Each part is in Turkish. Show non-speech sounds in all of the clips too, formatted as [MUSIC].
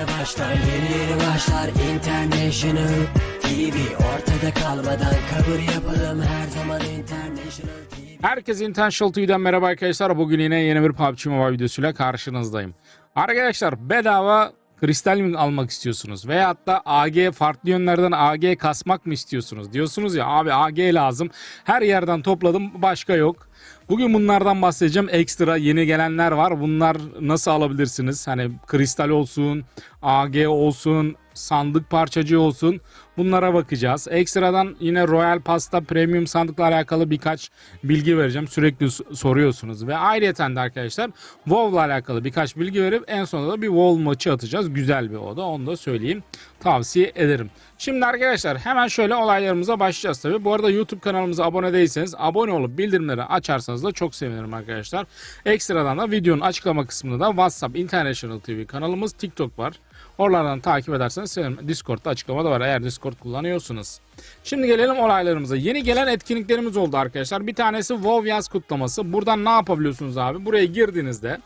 yeni başlar Yeni yeni başlar International TV Ortada kalmadan kabul yapalım Her zaman International TV Herkese Intentional TV'den merhaba arkadaşlar. Bugün yine yeni bir PUBG Mobile videosuyla karşınızdayım. Arkadaşlar bedava kristal mi almak istiyorsunuz? Veyahut da AG farklı yönlerden AG kasmak mı istiyorsunuz? Diyorsunuz ya abi AG lazım. Her yerden topladım başka yok. Bugün bunlardan bahsedeceğim. Ekstra yeni gelenler var. Bunlar nasıl alabilirsiniz? Hani kristal olsun, AG olsun, sandık parçacığı olsun. Bunlara bakacağız. Ekstradan yine Royal Pass'ta premium sandıkla alakalı birkaç bilgi vereceğim. Sürekli soruyorsunuz. Ve ayrıyeten de arkadaşlar WoW'la alakalı birkaç bilgi verip en sonunda da bir WoW maçı atacağız. Güzel bir oda. Onu da söyleyeyim. Tavsiye ederim. Şimdi arkadaşlar hemen şöyle olaylarımıza başlayacağız tabii. Bu arada YouTube kanalımıza abone değilseniz abone olup bildirimleri açarsanız da çok sevinirim arkadaşlar. Ekstradan da videonun açıklama kısmında da WhatsApp International TV kanalımız, TikTok var. Oralardan takip ederseniz sevinirim. Discord'da açıklamada var eğer Discord kullanıyorsunuz. Şimdi gelelim olaylarımıza. Yeni gelen etkinliklerimiz oldu arkadaşlar. Bir tanesi WoW yaz kutlaması. Buradan ne yapabiliyorsunuz abi? Buraya girdiğinizde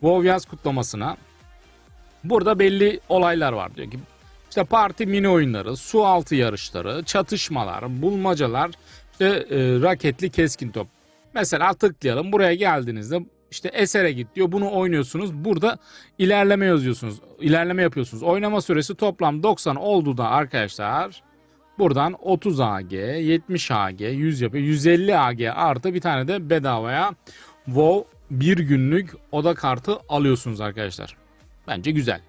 WoW yaz kutlamasına burada belli olaylar var diyor ki işte parti mini oyunları, su altı yarışları, çatışmalar, bulmacalar, işte e, raketli keskin top. Mesela tıklayalım buraya geldiğinizde işte esere git diyor. Bunu oynuyorsunuz. Burada ilerleme yazıyorsunuz. İlerleme yapıyorsunuz. Oynama süresi toplam 90 oldu da arkadaşlar buradan 30 AG, 70 AG, 100 yapıyor. 150 AG artı bir tane de bedavaya WoW bir günlük oda kartı alıyorsunuz arkadaşlar. Bence güzel.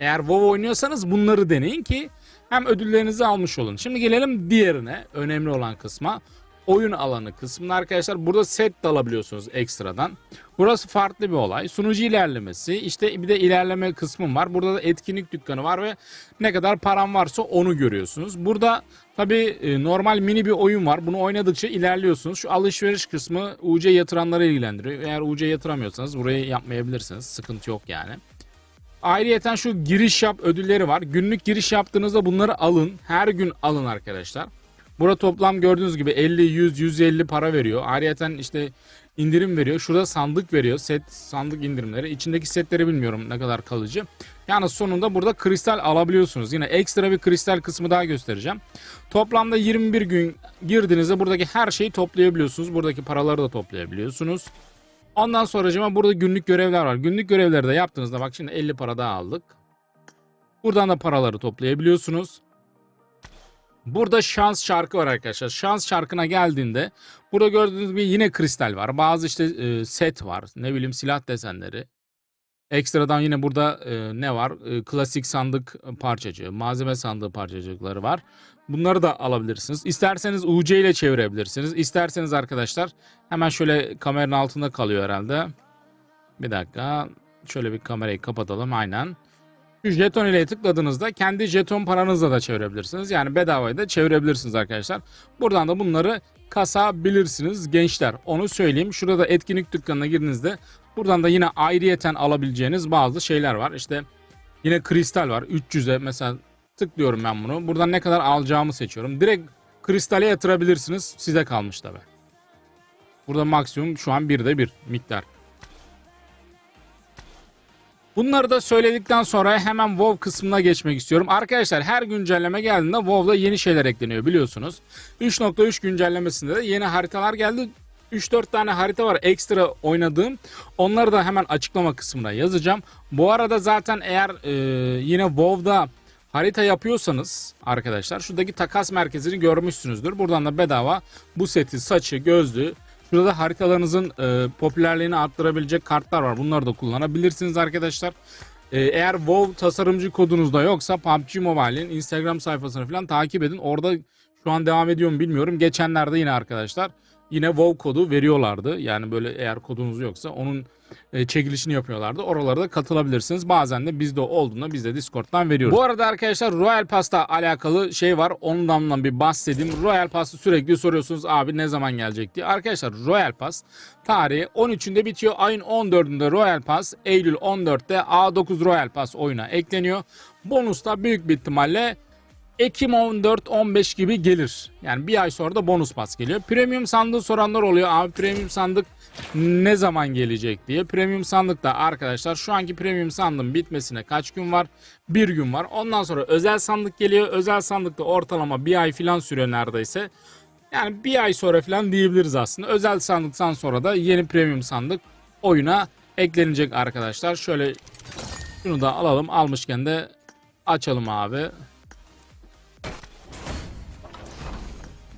Eğer WoW oynuyorsanız bunları deneyin ki hem ödüllerinizi almış olun. Şimdi gelelim diğerine, önemli olan kısma. Oyun alanı kısmında arkadaşlar burada set de alabiliyorsunuz ekstradan. Burası farklı bir olay. Sunucu ilerlemesi, işte bir de ilerleme kısmım var. Burada da etkinlik dükkanı var ve ne kadar param varsa onu görüyorsunuz. Burada tabi normal mini bir oyun var. Bunu oynadıkça ilerliyorsunuz. Şu alışveriş kısmı UC yatıranları ilgilendiriyor. Eğer UC yatıramıyorsanız burayı yapmayabilirsiniz. Sıkıntı yok yani. Ayrıyeten şu giriş yap ödülleri var. Günlük giriş yaptığınızda bunları alın. Her gün alın arkadaşlar. Burada toplam gördüğünüz gibi 50, 100, 150 para veriyor. Ayrıyeten işte indirim veriyor. Şurada sandık veriyor. Set sandık indirimleri. İçindeki setleri bilmiyorum ne kadar kalıcı. Yani sonunda burada kristal alabiliyorsunuz. Yine ekstra bir kristal kısmı daha göstereceğim. Toplamda 21 gün girdiğinizde buradaki her şeyi toplayabiliyorsunuz. Buradaki paraları da toplayabiliyorsunuz. Ondan sonracıma burada günlük görevler var. Günlük görevleri de yaptığınızda bak şimdi 50 para daha aldık. Buradan da paraları toplayabiliyorsunuz. Burada şans şarkı var arkadaşlar. Şans şarkına geldiğinde burada gördüğünüz gibi yine kristal var. Bazı işte e, set var. Ne bileyim silah desenleri. Ekstradan yine burada e, ne var? E, klasik sandık parçacığı, malzeme sandığı parçacıkları var. Bunları da alabilirsiniz. İsterseniz UC ile çevirebilirsiniz. İsterseniz arkadaşlar hemen şöyle kameranın altında kalıyor herhalde. Bir dakika. Şöyle bir kamerayı kapatalım aynen. Şu jeton ile tıkladığınızda kendi jeton paranızla da çevirebilirsiniz. Yani bedavaya da çevirebilirsiniz arkadaşlar. Buradan da bunları kasabilirsiniz gençler. Onu söyleyeyim. Şurada etkinlik dükkanına girdiğinizde buradan da yine ayrıyeten alabileceğiniz bazı şeyler var. İşte yine kristal var. 300'e mesela tıklıyorum ben bunu. Buradan ne kadar alacağımı seçiyorum. Direkt kristale yatırabilirsiniz. Size kalmış tabi. Burada maksimum şu an 1'de 1 miktar. Bunları da söyledikten sonra hemen WoW kısmına geçmek istiyorum. Arkadaşlar her güncelleme geldiğinde WoW'da yeni şeyler ekleniyor biliyorsunuz. 3.3 güncellemesinde de yeni haritalar geldi. 3-4 tane harita var ekstra oynadığım. Onları da hemen açıklama kısmına yazacağım. Bu arada zaten eğer e, yine WoW'da harita yapıyorsanız arkadaşlar şuradaki takas merkezini görmüşsünüzdür. Buradan da bedava bu seti, saçı, gözlüğü Şurada haritalarınızın e, popülerliğini arttırabilecek kartlar var. Bunları da kullanabilirsiniz arkadaşlar. E, eğer WoW tasarımcı kodunuz da yoksa PUBG Mobile'in Instagram sayfasını falan takip edin. Orada şu an devam ediyor mu bilmiyorum. Geçenlerde yine arkadaşlar yine WoW kodu veriyorlardı. Yani böyle eğer kodunuz yoksa onun e, çekilişini yapıyorlardı. Oralara da katılabilirsiniz. Bazen de bizde olduğunda biz de Discord'dan veriyoruz. Bu arada arkadaşlar Royal Pass'ta alakalı şey var. Ondan da bir bahsedeyim. Royal Pass'ı sürekli soruyorsunuz abi ne zaman gelecek diye. Arkadaşlar Royal Pass tarihi 13'ünde bitiyor. Ayın 14'ünde Royal Pass, Eylül 14'te A9 Royal Pass oyuna ekleniyor. Bonus da büyük bir ihtimalle Ekim 14-15 gibi gelir. Yani bir ay sonra da bonus pas geliyor. Premium sandığı soranlar oluyor. Abi premium sandık ne zaman gelecek diye. Premium sandıkta arkadaşlar şu anki premium sandığın bitmesine kaç gün var? Bir gün var. Ondan sonra özel sandık geliyor. Özel sandıkta ortalama bir ay falan sürüyor neredeyse. Yani bir ay sonra falan diyebiliriz aslında. Özel sandıktan sonra da yeni premium sandık oyuna eklenecek arkadaşlar. Şöyle şunu da alalım. Almışken de açalım abi.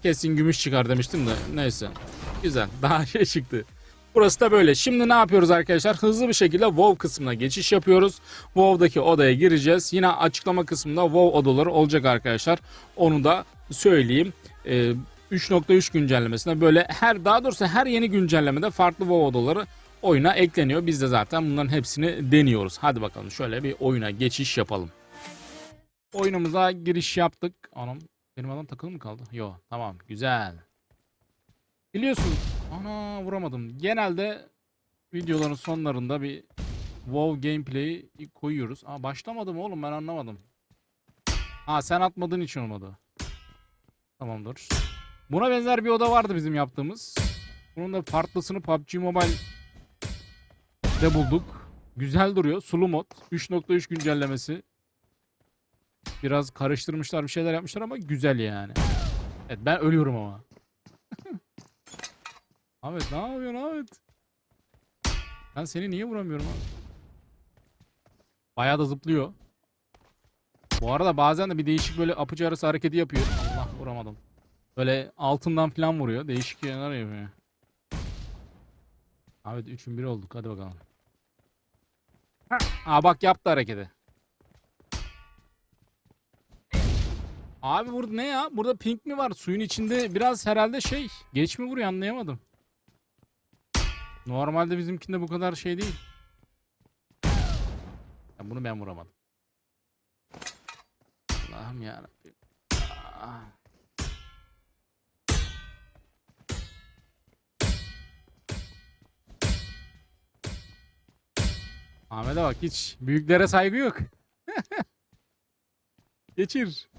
Kesin gümüş çıkar demiştim de neyse. Güzel. Daha [LAUGHS] şey çıktı. Burası da böyle. Şimdi ne yapıyoruz arkadaşlar? Hızlı bir şekilde WoW kısmına geçiş yapıyoruz. WoW'daki odaya gireceğiz. Yine açıklama kısmında WoW odaları olacak arkadaşlar. Onu da söyleyeyim. Ee, 3.3 güncellemesinde böyle her daha doğrusu her yeni güncellemede farklı WoW odaları oyuna ekleniyor. Biz de zaten bunların hepsini deniyoruz. Hadi bakalım şöyle bir oyuna geçiş yapalım. Oyunumuza giriş yaptık. Anam benim adam takılı mı kaldı? Yo tamam güzel. Biliyorsun ana vuramadım. Genelde videoların sonlarında bir WoW gameplay'i koyuyoruz. Aa başlamadım oğlum ben anlamadım. Ha sen atmadığın için olmadı. Tamamdır. Buna benzer bir oda vardı bizim yaptığımız. Bunun da farklısını PUBG Mobile'de bulduk. Güzel duruyor. Sulu mod. 3.3 güncellemesi. Biraz karıştırmışlar bir şeyler yapmışlar ama güzel yani. Evet ben ölüyorum ama. [LAUGHS] Ahmet ne yapıyorsun Ahmet? Ben seni niye vuramıyorum abi? Bayağı da zıplıyor. Bu arada bazen de bir değişik böyle apıcı arası hareketi yapıyor. Allah vuramadım. Böyle altından falan vuruyor. Değişik yerler yapıyor. Evet 3'ün 1 olduk. Hadi bakalım. Aa bak yaptı hareketi. Abi burada ne ya? Burada pink mi var? Suyun içinde biraz herhalde şey. Geç mi vuruyor anlayamadım. Normalde bizimkinde bu kadar şey değil. Ya bunu ben vuramadım. Allah'ım yarabbim. Ah. Ahmet'e bak hiç büyüklere saygı yok. [LAUGHS] Geçir.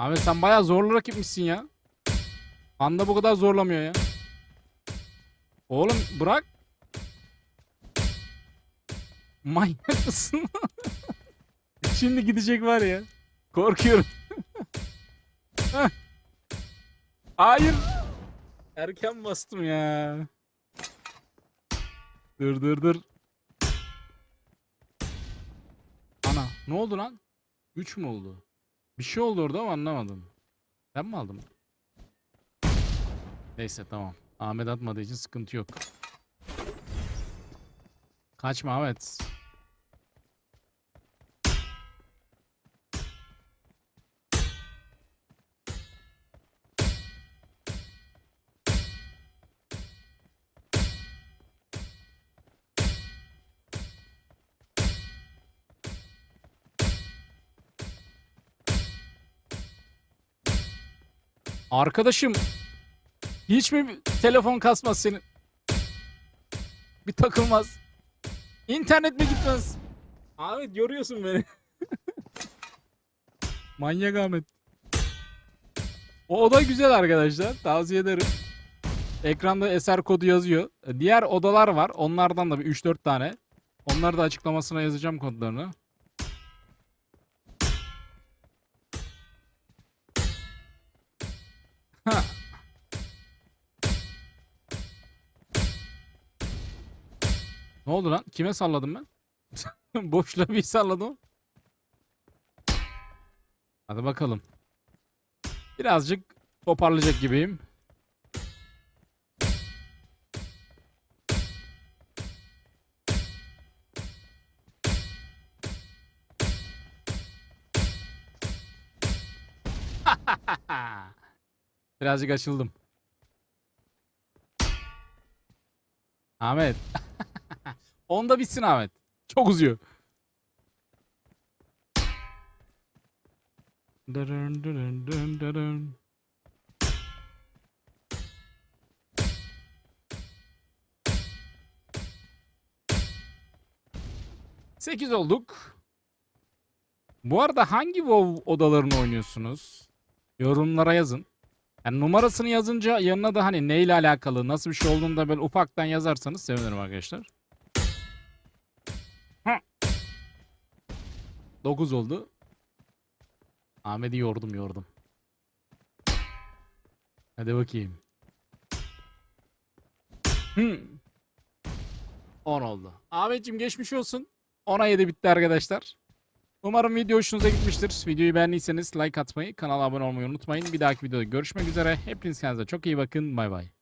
Ahmet sen bayağı zorlu rakipmişsin ya. Anda bu kadar zorlamıyor ya. Oğlum bırak. Manyak mısın? [LAUGHS] Şimdi gidecek var ya. Korkuyorum. [LAUGHS] Hayır. Erken bastım ya. Dur dur dur. Ana ne oldu lan? 3 mü oldu? Bir şey oldu orada ama anlamadım. Ben mi aldım? Neyse tamam. Ahmet atmadığı için sıkıntı yok. Kaçma Ahmet. Arkadaşım hiç mi telefon kasmaz senin? Bir takılmaz. İnternet mi gitmez? Ahmet yoruyorsun beni. [LAUGHS] Manyak Ahmet. O oda güzel arkadaşlar. Tavsiye ederim. Ekranda eser kodu yazıyor. Diğer odalar var. Onlardan da bir 3-4 tane. Onları da açıklamasına yazacağım kodlarını. Ne oldu lan? Kime salladım ben? [LAUGHS] Boşluğa bir salladım. Hadi bakalım. Birazcık toparlayacak gibiyim. [LAUGHS] Birazcık açıldım. Ahmet. [LAUGHS] Onda bitsin Ahmet. Çok uzuyor. Dırın dırın dırın dırın. 8 olduk. Bu arada hangi WoW odalarını oynuyorsunuz? Yorumlara yazın. Yani numarasını yazınca yanına da hani neyle alakalı, nasıl bir şey olduğunu da böyle ufaktan yazarsanız sevinirim arkadaşlar. 9 oldu. Ahmet'i yordum yordum. Hadi bakayım. Hmm. 10 oldu. Ahmetciğim geçmiş olsun. 10'a 7 bitti arkadaşlar. Umarım video hoşunuza gitmiştir. Videoyu beğendiyseniz like atmayı, kanala abone olmayı unutmayın. Bir dahaki videoda görüşmek üzere. Hepiniz kendinize çok iyi bakın. Bay bay.